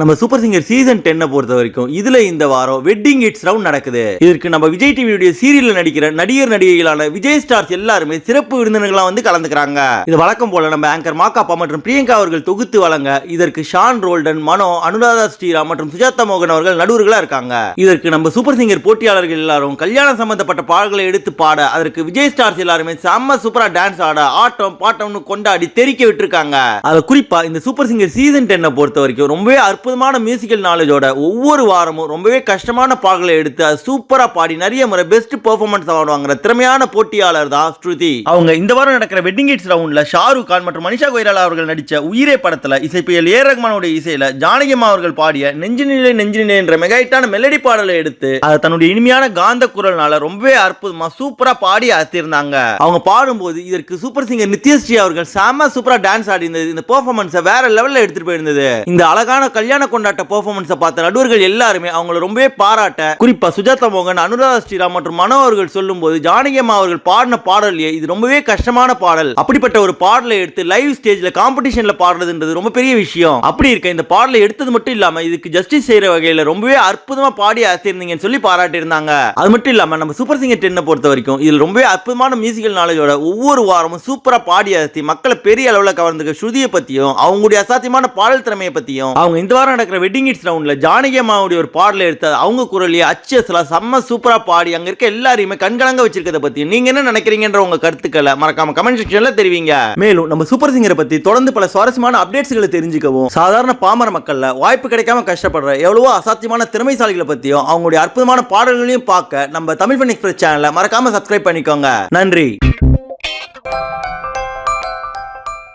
நம்ம super singer season டென்னை பொறுத்த வரைக்கும் இதுல இந்த வாரம் வெட்டிங் இட்ஸ் ரவுண்ட் நடக்குது. இதற்கு நம்ம விஜய் டிவியுடைய சீரியல்ல நடிக்கிற நடிகர் நடிகைகளான விஜய் ஸ்டார்ஸ் எல்லாருமே சிறப்பு விருந்தினர்களா வந்து கலந்துக்கிறாங்க. இது வழக்கம் போல நம்ம ஆங்கர் மாக்காப்பா மற்றும் பிரியங்கா அவர்கள் தொகுத்து வழங்க இதற்கு ஷான் ரோல்டன் மனோ அனுராதா ஸ்ரீராம் மற்றும் சுஜாதா மோகன் அவர்கள் நடுவர்களா இருக்காங்க. இதற்கு நம்ம சூப்பர் சிங்கர் போட்டியாளர்கள் எல்லாரும் கல்யாணம் சம்பந்தப்பட்ட பாடல்களை எடுத்து பாட அதற்கு விஜய் ஸ்டார்ஸ் எல்லாருமே செம்ம சூப்பரா டான்ஸ் ஆட ஆட்டம் பாட்டம்னு கொண்டாடி தெரிக்க விட்டுருக்காங்க. அதை குறிப்பா இந்த சூப்பர் சிங்கர் சீசன் டென்னை பொறுத்த வரைக்கும் ரொம்பவே அற்புதமான மியூசிக்கல் நாலேஜோட ஒவ்வொரு வாரமும் ரொம்பவே கஷ்டமான பாடல்களை எடுத்து அது சூப்பரா பாடி நிறைய முறை பெஸ்ட் பெர்ஃபார்மன்ஸ் அவார்டு வாங்குற திறமையான போட்டியாளர் தான் ஸ்ருதி. அவங்க இந்த வாரம் நடக்கிற வெட்டிங் ஹிட்ஸ் ரவுண்டில் ஷாருக் கான் மற்றும் மனிஷா கொய்ராலா அவர்கள் நடித்த உயிரே படத்துல இசைப்பியல் ஏ ரஹ்மானோட இசையில் ஜானகிமா அவர்கள் பாடிய நெஞ்சு நிலை நெஞ்சு நிலை என்ற மெகாயிட்டான மெலடி பாடலை எடுத்து அதை தன்னுடைய இனிமையான காந்த குரல்னால ரொம்பவே அற்புதமா சூப்பரா பாடி அசத்திருந்தாங்க. அவங்க பாடும்போது இதற்கு சூப்பர் சிங்கர் நித்யஸ்ரீ அவர்கள் செம சூப்பரா டான்ஸ் ஆடி இருந்தது இந்த பெர்ஃபார்மன்ஸை வேற லெவல்ல எடுத்துட்டு போயிருந்தது. இந்த அழகான கல்யாண கொண்டாட்ட பெர்ஃபார்மன்ஸை பார்த்த நடுவர்கள் எல்லாருமே அவங்கள ரொம்பவே பாராட்ட குறிப்பா சுஜாதா மோகன் அனுராதா ஸ்ரீராம் மற்றும் மனோ அவர்கள் சொல்லும்போது ஜானகி அம்மா அவர்கள் பாடின பாடலையே இது ரொம்பவே கஷ்டமான பாடல். அப்படிப்பட்ட ஒரு பாடலை எடுத்து லைவ் ஸ்டேஜ்ல காம்படிஷன்ல பாடுறதுன்றது ரொம்ப பெரிய விஷயம். அப்படி இருக்க இந்த பாடலை எடுத்தது மட்டும் இல்லாம இதுக்கு ஜஸ்டிஸ் செய்யற வகையில ரொம்பவே அற்புதமா பாடி அசைந்தீங்கன்னு சொல்லி பாராட்டி இருந்தாங்க அது மட்டும் இல்லாம நம்ம சூப்பர் சிங்கர் டென்னை பொறுத்த வரைக்கும் இதுல ரொம்பவே அற்புதமான மியூசிக்கல் நாலேஜோட ஒவ்வொரு வாரமும் சூப்பரா பாடி அசத்தி மக்களை பெரிய அளவுல கவர்ந்துக்க ஸ்ருதியை பத்தியும் அவங்களுடைய அசாத்தியமான பாடல் திறமையை பத்தியும் அவங்க இந்த வாரம் நடக்கிற வெட்டிங் இட்ஸ் ரவுண்டில் ஜானகி அம்மாவுடைய ஒரு பாடலை எடுத்தது அவங்க குரலையே அச்சஸ்ல செம்ம சூப்பராக பாடி அங்கே இருக்க எல்லாரையுமே கண்கலங்க வச்சிருக்கதை பற்றி நீங்கள் என்ன நினைக்கிறீங்கன்ற உங்கள் கருத்துக்களை மறக்காம கமெண்ட் செக்ஷனில் தெரிவிங்க. மேலும் நம்ம சூப்பர் சிங்கரை பற்றி தொடர்ந்து பல சுவாரஸ்யமான அப்டேட்ஸ்களை தெரிஞ்சுக்கவும் சாதாரண பாமர மக்களில் வாய்ப்பு கிடைக்காம கஷ்டப்படுற எவ்வளவோ அசாத்தியமான திறமைசாலிகளை பற்றியும் அவங்களுடைய அற்புதமான பாடல்களையும் பார்க்க நம்ம தமிழ் ஃபன் எக்ஸ்பிரஸ் சேனலை மறக்காம சப்ஸ்கிரைப் பண்ணிக்கோங்க. நன்றி.